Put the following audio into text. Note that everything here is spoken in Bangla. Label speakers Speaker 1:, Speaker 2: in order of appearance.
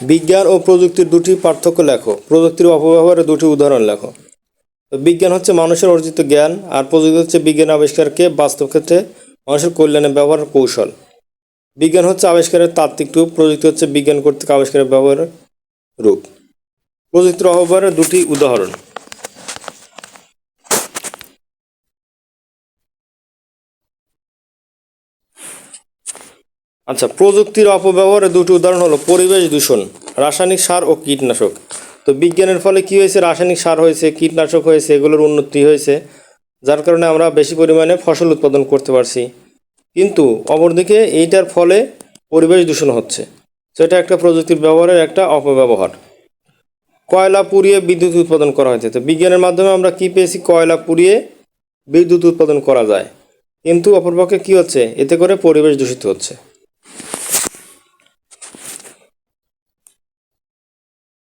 Speaker 1: বিজ্ঞান ও প্রযুক্তির দুটি পার্থক্য লেখো। প্রযুক্তির অপব্যবহারের দুটি উদাহরণ লেখো। তো বিজ্ঞান হচ্ছে মানুষের অর্জিত জ্ঞান, আর প্রযুক্তি হচ্ছে বিজ্ঞান আবিষ্কারকে বাস্তব ক্ষেত্রে মানুষের কল্যাণে ব্যবহারের কৌশল। বিজ্ঞান হচ্ছে আবিষ্কারের তাত্ত্বিক রূপ, প্রযুক্তি হচ্ছে বিজ্ঞান কর্তৃক আবিষ্কারের ব্যবহারের রূপ। প্রযুক্তির অপব্যবহারের দুটি উদাহরণ। আচ্ছা প্রযুক্তির অপব্যবহারের দুটি উদাহরণ হলো পরিবেশ দূষণ, রাসায়নিক সার ও কীটনাশক। তো বিজ্ঞানের ফলে কি হয়েছে? রাসায়নিক সার হয়েছে, কীটনাশক হয়েছে, এগুলোর উন্নতি হয়েছে, যার কারণে আমরা বেশি পরিমাণে ফসল উৎপাদন করতে পারছি। কিন্তু অপরদিকে এইটার ফলে পরিবেশ দূষণ হচ্ছে। তো এটা একটা প্রযুক্তির ব্যবহারের একটা অপব্যবহার। কয়লা পুড়িয়ে বিদ্যুৎ উৎপাদন করা হয়েছে। তো বিজ্ঞানের মাধ্যমে আমরা কি পেয়েছি? কয়লা পুড়িয়ে বিদ্যুৎ উৎপাদন করা যায়। কিন্তু অপরপক্ষে কি হচ্ছে? এতে করে পরিবেশ দূষিত হচ্ছে।